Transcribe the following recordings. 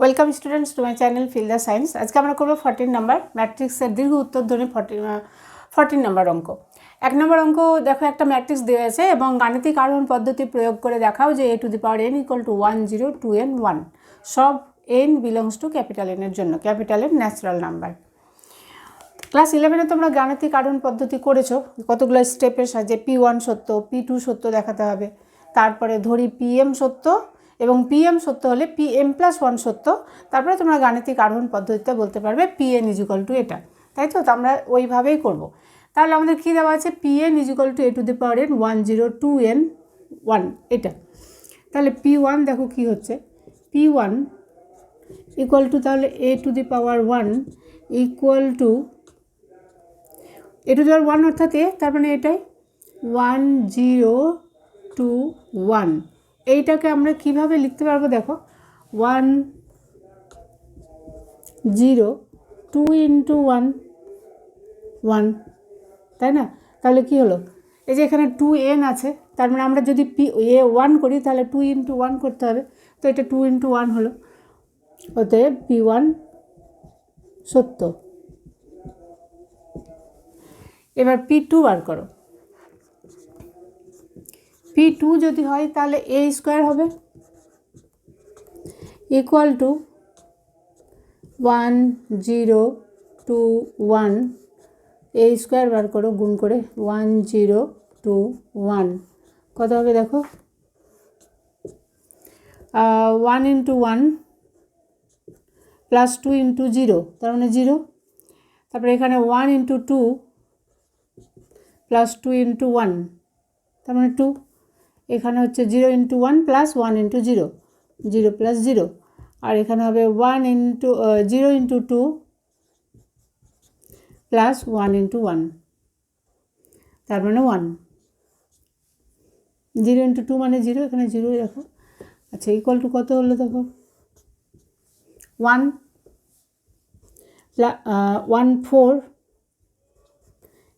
Welcome students to my channel feel the science আজকে আমরা করব ফর্টিন নাম্বার ম্যাট্রিক্সের দীর্ঘ উত্তর ধরে ফর্টি ফর্টিন নাম্বার অঙ্ক। এক নম্বর অঙ্ক, দেখো একটা ম্যাট্রিক্স দেওয়া আছে এবং গাণিতিক আরোহণ পদ্ধতি প্রয়োগ করে দেখাও যে A to the power N equal to one zero two N one সব এন বিলংস টু ক্যাপিটাল এনের জন্য capital N natural number class ইলেভেনে তোমরা গাণিতিক আরোহণ পদ্ধতি করেছ, কতগুলো স্টেপের সাহায্যে পি ওয়ান সত্য পি টু সত্য দেখাতে হবে। তারপরে ধরি পি এম সত্য এবং পি এম সত্য হলে পি এম প্লাস ওয়ান সত্য, তারপরে তোমরা গাণিতিক আরোহণ পদ্ধতিতে বলতে পারবে পি এন ইজিক্যাল টু এটা। তাই তো? আমরা ওইভাবেই করব। তাহলে আমাদের কী দেওয়া আছে? P N equal to A to the power N one zero two N one এটা। তাহলে পি ওয়ান দেখো কী হচ্ছে। পি ওয়ান ইকুয়াল টু তাহলে A to the power one equal to A to the power one অর্থাৎ A তার মানে এটাই one zero two one এইটাকে আমরা কীভাবে লিখতে পারব দেখো? One zero two into one one, তাই না? তাহলে কি হলো? এই যে এখানে টু এন আছে, তার মানে আমরা যদি পি, এ ওয়ান করি, তাহলে টু ইন্টু ওয়ান করতে হবে। তো এটা টু ইন্টু ওয়ান হলো। অতএব পি ওয়ান সত্য। এবার পি টু বার করো। পি টু যদি হয়, তাহলে এ স্কোয়ার হবে। Equal to one zero two one A square বার করো, গুণ করে ওয়ান জিরো টু ওয়ান কত হবে দেখো? One into one plus two into zero তার মানে জিরো তারপরে এখানে one into two plus two into one তার মানে টু এখানে হচ্ছে zero into one plus one into zero zero plus zero আর এখানে হবে one into zero into two plus one into one তার মানে ওয়ান জিরো ইন্টু টু মানে zero এখানে জিরোই রাখো। আচ্ছা ইকুয়াল টু কত হলো দেখো? ওয়ান ওয়ান ফোর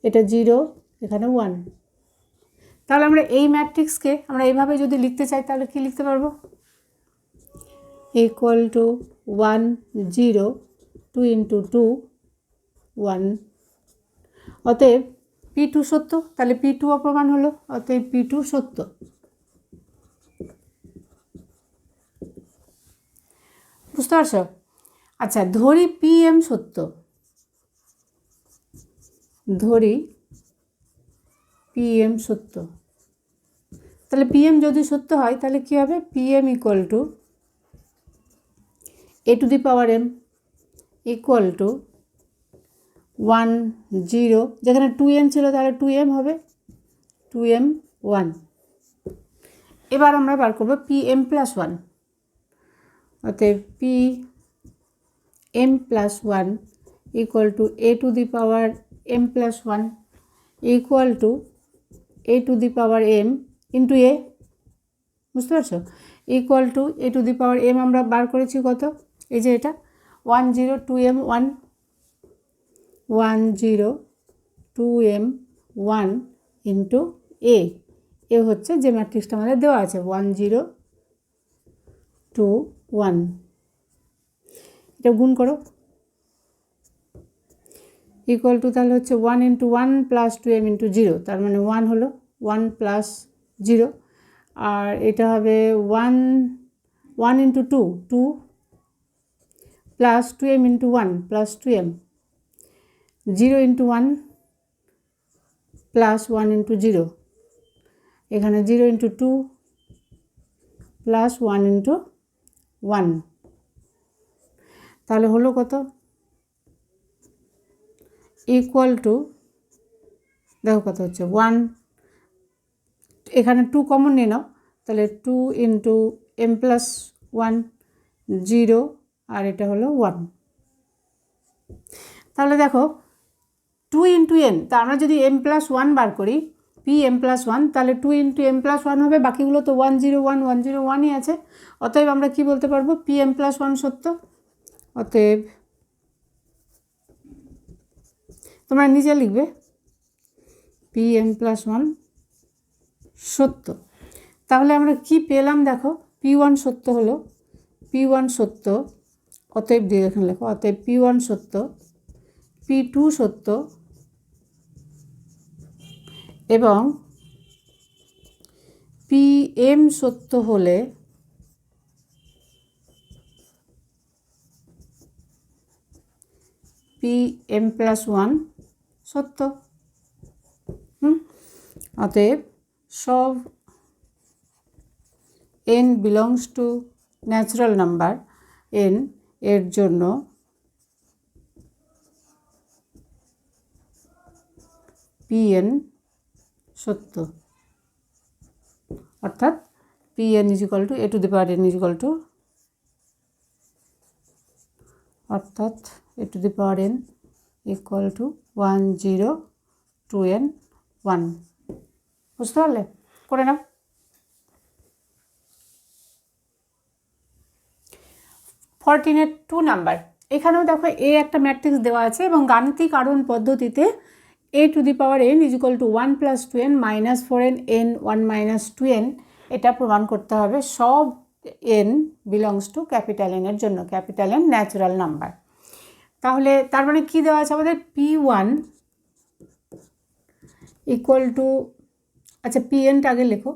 এটা জিরো এখানে ওয়ান তাহলে আমরা এই ম্যাট্রিক্সকে আমরা এইভাবে যদি লিখতে চাই, তাহলে কি লিখতে পারব? Equal to one zero two into two one অতএব পি টু সত্য, তাহলে পি টু অপ্রমাণ হলো, অতএব পি টু সত্য। বুঝতে পারছ? আচ্ছা ধরি পি এম সত্য। ধরি পিএম সত্য। তাহলে পিএম যদি সত্য হয়, তাহলে কী হবে? P M equal to A to the power M equal to one zero যেখানে টু এম ছিল, তাহলে টু এম হবে। টু এম ওয়ান এবার আমরা বার করব পি এম প্লাস ওয়ান অতএব P M plus one equal to A to the power M plus one equal to A to the power M into A বুঝতে পারছ? Equal to A to the power M আমরা বার করেছি কত? এই যে এটা one zero two M one one zero two M one into A A হচ্ছে যে ম্যাট্রিক্সটা আমাদের দেওয়া আছে ওয়ান জিরো টু ওয়ান এটা গুণ করো। ইকুয়াল টু তাহলে হচ্ছে one into one plus two M into zero তার মানে ওয়ান হলো ওয়ান প্লাস জিরো আর এটা হবে one one into two two plus two M into one plus two M zero into one plus one into zero এখানে zero into two plus one into one তাহলে হলো কত? Equal to দেখো কত হচ্ছে ওয়ান এখানে টু কমন নিয়ে নাও, তাহলে two into M plus one zero আর এটা হলো ওয়ান তাহলে দেখো টু ইন্টু এন তা আমরা যদি এম প্লাস ওয়ান বার করি পি এম প্লাস ওয়ান তাহলে two into M plus one হবে, বাকিগুলো তো one zero one one zero ওয়ানই আছে। অতএব আমরা কি বলতে পারব? পি এম প্লাস ওয়ান সত্য, অতএব তোমরা নিজে লিখবে। পি এম প্লাস ওয়ান সত্য তাহলে আমরা কি পেলাম দেখো? পি ওয়ান সত্য হলো। পি ওয়ান সত্য অতএব দিয়ে এখানে লেখো। অতএব পি ওয়ান সত্য পি টু সত্য এবং পি এম সত্য হলে পি এম প্লাস ওয়ান সত্য। হুম? অতএব সব N belongs to natural number N এর জন্য পি এন সত্য। অর্থাৎ P N equal to A to the power N equal to অর্থাৎ A to the power N equal to one zero two N one বুঝতে পারলে? করে নাও। ফরটিনের two number এখানেও দেখো এ একটা ম্যাট্রিক্স দেওয়া আছে এবং গাণিতিক আরোহণ পদ্ধতিতে A to the power N is equal to one plus two N minus four N N one minus two N এটা প্রমাণ করতে হবে। সব এন বিলংস টু ক্যাপিটাল এনের জন্য। ক্যাপিটাল এন ন্যাচারাল নাম্বার তাহলে তার মানে কী দেওয়া আছে আমাদের? পি ওয়ান ইকুয়াল টু আচ্ছা পি এনটা আগে লেখো।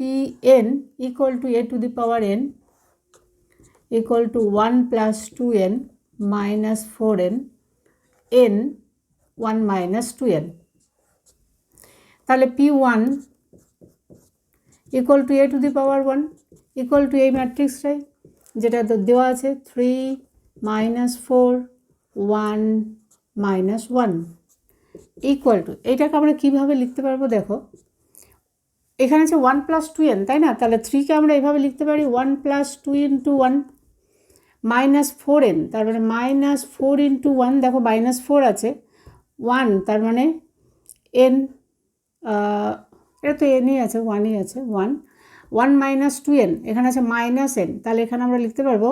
P N equal to A to the power N equal to one plus two N minus four N N one minus two N তাহলে P one equal to A to the power one equal to এই ম্যাট্রিক্সটাই যেটা দেওয়া আছে three minus four one minus one equal to এইটাকে আমরা কীভাবে লিখতে পারব দেখো? এখানে আছে ওয়ান প্লাস টু এন তাই না? তাহলে থ্রিকে আমরা এভাবে লিখতে পারি one plus two into one minus four N তার মানে মাইনাস ফোর ইন্টু ওয়ান দেখো মাইনাস ফোর আছে ওয়ান তার মানে এন এটা তো এনই আছে ওয়ানই আছে one one minus two N এখানে আছে মাইনাস এন তাহলে এখানে আমরা লিখতে পারব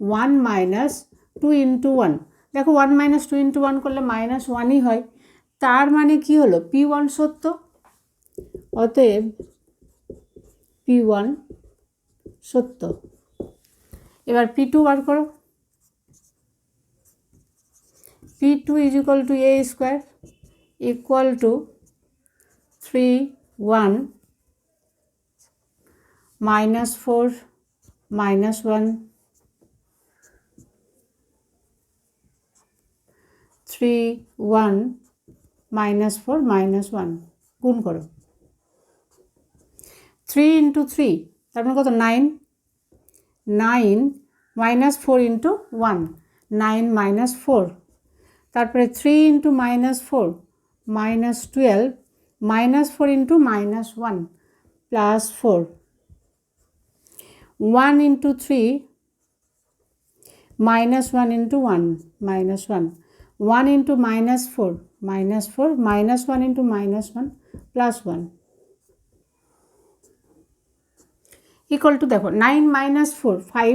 one minus two into one দেখো one minus two into one করলে মাইনাস ওয়ানই হয়। তার মানে কি হলো? পি ওয়ান সত্য। অতএব পি ওয়ান সত্য। এবার পি টু বার করো। P two is equal to A square equal to three one minus four minus one three one minus four minus one গুণ করো। থ্রি ইন্টু থ্রি তার মানে কত? Nine nine minus four into one nine minus four তারপরে three into minus four minus twelve minus four into minus one plus four one into three minus one into one minus one one into minus four minus four minus one into minus one plus one equal to দেখো nine minus four five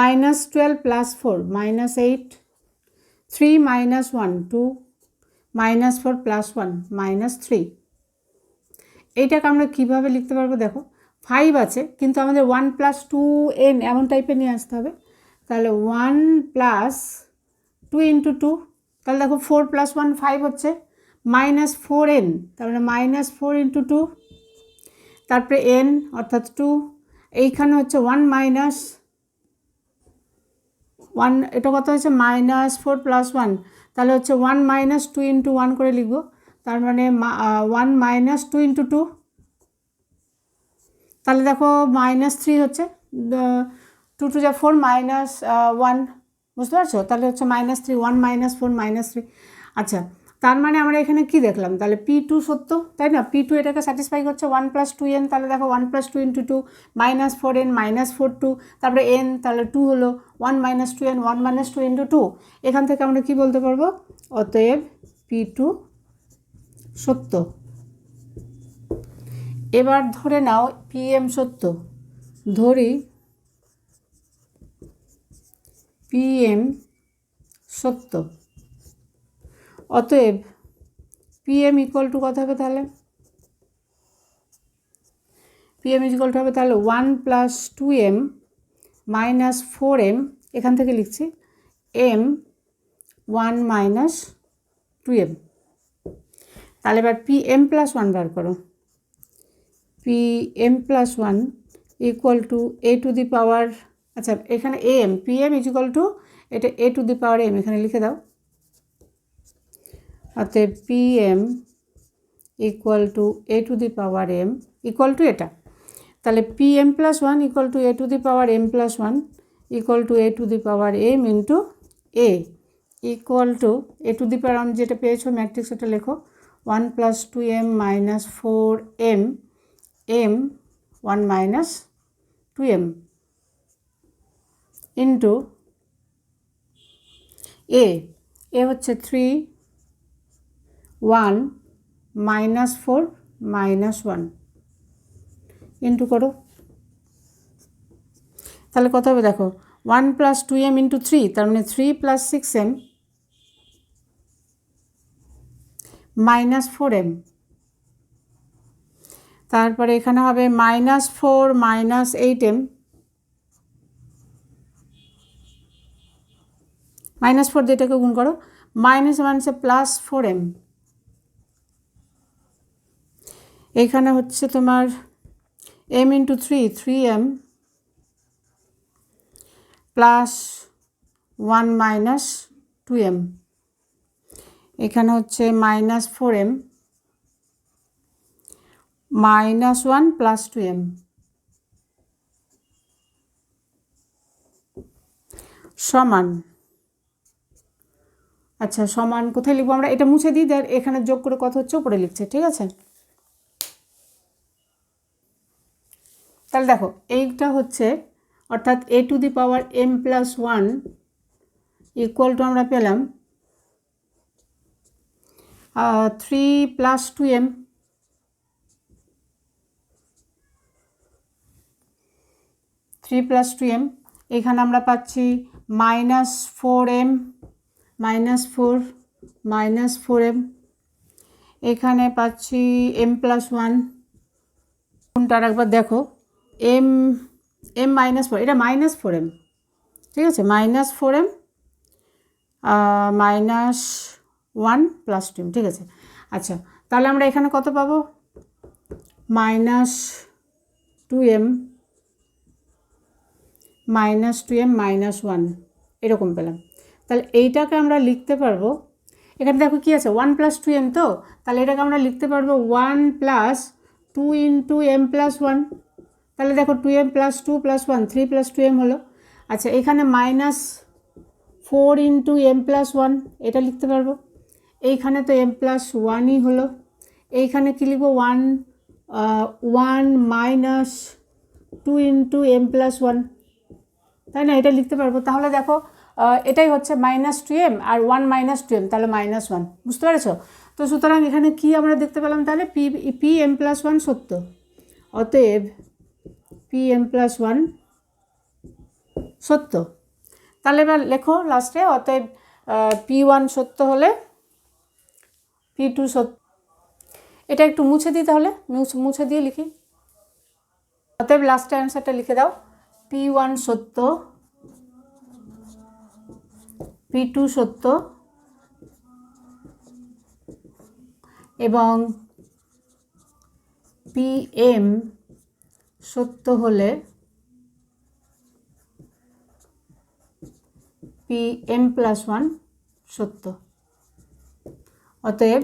minus twelve plus four minus eight three minus one two minus four plus one minus three এইটাকে আমরা কীভাবে লিখতে পারব দেখো five আছে, কিন্তু আমাদের ওয়ান প্লাস টু এন এমন টাইপের নিয়ে আসতে হবে। তাহলে one plus two into two তাহলে দেখো ফোর প্লাস ওয়ান ফাইভ হচ্ছে মাইনাস ফোর এন তারপরে মাইনাস ফোর ইন্টু টু তারপরে এন অর্থাৎ টু এইখানে হচ্ছে ওয়ান মাইনাস ওয়ান এটা কত হচ্ছে মাইনাস ফোর প্লাস ওয়ান তাহলে হচ্ছে one minus two into one করে লিখব, তার মানে one minus two into two তাহলে দেখো মাইনাস থ্রি হচ্ছে টু টু যা ফোর মাইনাস ওয়ান বুঝতে পারছ? তাহলে হচ্ছে minus three one minus four minus three আচ্ছা তার মানে আমরা এখানে কি দেখলাম? তাহলে পি টু সত্য, তাই না? পি টু এটাকে স্যাটিসফাই করছে ওয়ান প্লাস টু এন তাহলে দেখো one plus two into two minus four N minus four two তারপরে এন তাহলে টু হলো one minus two N one minus two into two এখান থেকে আমরা কি বলতে পারব? অতএব পি টু সত্য। এবার ধরে নাও পি এম সত্য। ধরি পি এম সত্য। অতএব পি এম ইকুয়াল টু কত হবে তাহলে? পি এম ইকুয়াল টু হবে তাহলে one plus two M minus four M এখান থেকে লিখছি M one minus two M তাহলে এবার পি এম প্লাস ওয়ান বার করো। P M plus one equal to A to the power আচ্ছা এখানে A M P M equal to এটা A to the power M এখানে লিখে দাও। অতএব P M equal to A to the power M equal to এটা। তাহলে P M plus one equal to A to the power M plus one equal to A to the power M into A equal to A to the power যেটা পেয়েছ matrix ওটা লেখো। One plus two M minus four M M one minus two M into A A হচ্ছে three one minus four minus one into করো। তাহলে কত হবে দেখো? One plus two M into three তার মানে three plus six M minus four M তারপরে এখানে হবে minus four minus eight M minus four যেটাকে গুণ করো মাইনাস মাইনাসে প্লাস ফোর এম এখানে হচ্ছে তোমার M into three three M plus one minus two M এখানে হচ্ছে minus four M minus one plus two M সমান আচ্ছা সমান কোথায় লিখব আমরা? এটা মুছে দিই দেয় এখানে যোগ করে কত হচ্ছে? উপরে লিখছে, ঠিক আছে? তাহলে দেখো, এইটা হচ্ছে, অর্থাৎ A to the power M plus one equal to আমরা পেলাম three plus two M three plus two M এখানে আমরা পাচ্ছি minus four M minus four minus four M. এখানে পাচ্ছি এম প্লাস ওয়ান। কোনটা একবার দেখো। এম এম মাইনাস ফোর, এটা মাইনাস ফোর এম। ঠিক আছে? Minus four M minus one plus two M. ঠিক আছে? আচ্ছা তাহলে আমরা এখানে কত পাবো? Minus two M, minus two M, minus one. এরকম পেলাম। তাহলে এইটাকে আমরা লিখতে পারব। এখানে দেখো কী আছে? ওয়ান প্লাস টু এম তো? তাহলে এটাকে আমরা লিখতে পারব one plus two into M plus one তাহলে দেখো two M plus two plus one three plus two M হলো। আচ্ছা এখানে minus four into M plus one এটা লিখতে পারব। এইখানে তো এম প্লাস ওয়ানই হলো। এইখানে কী লিখব? One one minus two into M plus one তাই না? এটা লিখতে পারব। তাহলে দেখো এটাই হচ্ছে মাইনাস টু এম আর ওয়ান মাইনাস টু এম তাহলে মাইনাস ওয়ান বুঝতে পেরেছ? তো সুতরাং এখানে কি আমরা দেখতে পেলাম তাহলে? P P M plus one সত্য। অতএব পি এম প্লাস ওয়ান সত্য। তাহলে এবার লেখো লাস্টে অতএব পি ওয়ান সত্য হলে পি টু সত্য। এটা একটু মুছে দিই তাহলে, মুছে দিয়ে লিখি। অতএব লাস্টে অ্যান্সারটা লিখে দাও। পি ওয়ান সত্য পি টু সত্য এবং পি এম সত্য হলে পি এম প্লাস ওয়ান সত্য। অতএব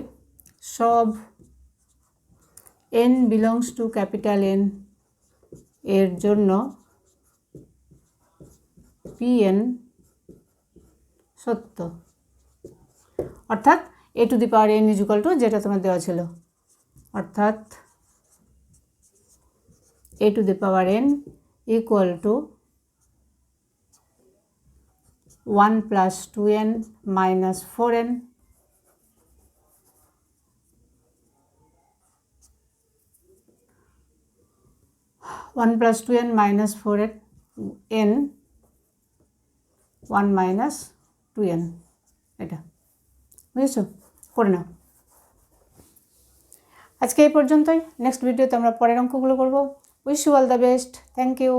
সব N belongs to capital N এর জন্য পি এন সত্য। অর্থাৎ A to the power N equal to যেটা তোমার দেওয়া ছিল। অর্থাৎ A to the power N equal to one plus two N minus four N one plus two N minus four N N one minus two N এটা। বুঝেছ? করে নাও। আজকে এই পর্যন্তই। নেক্সট ভিডিওতে আমরা পরের অঙ্কগুলো করব। Wish you all the best thank you